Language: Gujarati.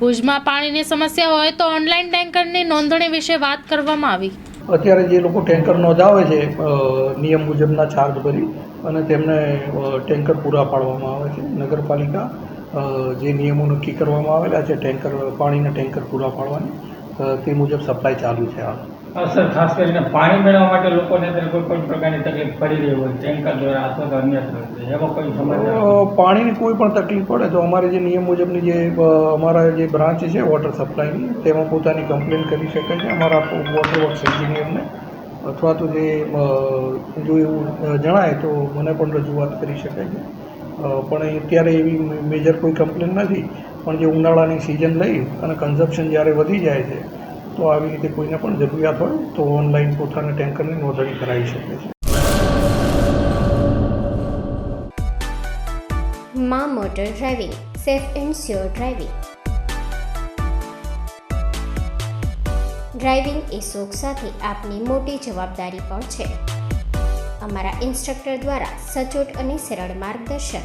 ભુજમાં પાણીની સમસ્યા હોય તો ઓનલાઈન ટેન્કરની નોંધણી વિશે વાત કરવામાં આવી. અત્યારે જે લોકો ટેન્કર નોંધાવે છે નિયમ મુજબના ચાર્જ ભરી અને તેમને ટેન્કર પૂરા પાડવામાં આવે છે. નગરપાલિકા જે નિયમો નક્કી કરવામાં આવેલા છે ટેન્કર પાણીના ટેન્કર પૂરા પાડવાની તે મુજબ સપ્લાય ચાલુ છે હા, સર ખાસ કરીને પાણી મેળવવા માટે લોકોને અત્યારે કોઈ પણ પ્રકારની તકલીફ પડી રહી હોય ટેન્કર દ્વારા અથવા તો અન્યત્ર એવો કોઈ સમસ્યા પાણીની કોઈ પણ તકલીફ પડે તો અમારે જે નિયમ મુજબની જે અમારા જે બ્રાન્ચ છે વોટર સપ્લાયની તેમાં પોતાની કમ્પ્લેન કરી શકે છે. અમારા વોટર વર્ક્સ એન્જિનિયરને અથવા તો જે જો એવું જણાય તો મને પણ રજૂઆત કરી શકે છે. પણ અત્યારે એવી મેજર કોઈ કમ્પ્લેન નથી. પણ જે ઉનાળાની સિઝન લઈ અને કન્ઝપ્શન જ્યારે વધી જાય છે તો આવી રીતે કોઈને પણ જરૂરિયાત હોય તો ઓનલાઈન પોતાના ટેન્કરની નોંધણી કરાવી શકે છે. માં motor driving, safe and sure driving. Driving એ શોખ સાથે આપની મોટી જવાબદારી પણ છે. અમારા ઇન્સ્ટ્રક્ટર દ્વારા સચોટ અને સરળ માર્ગદર્શન.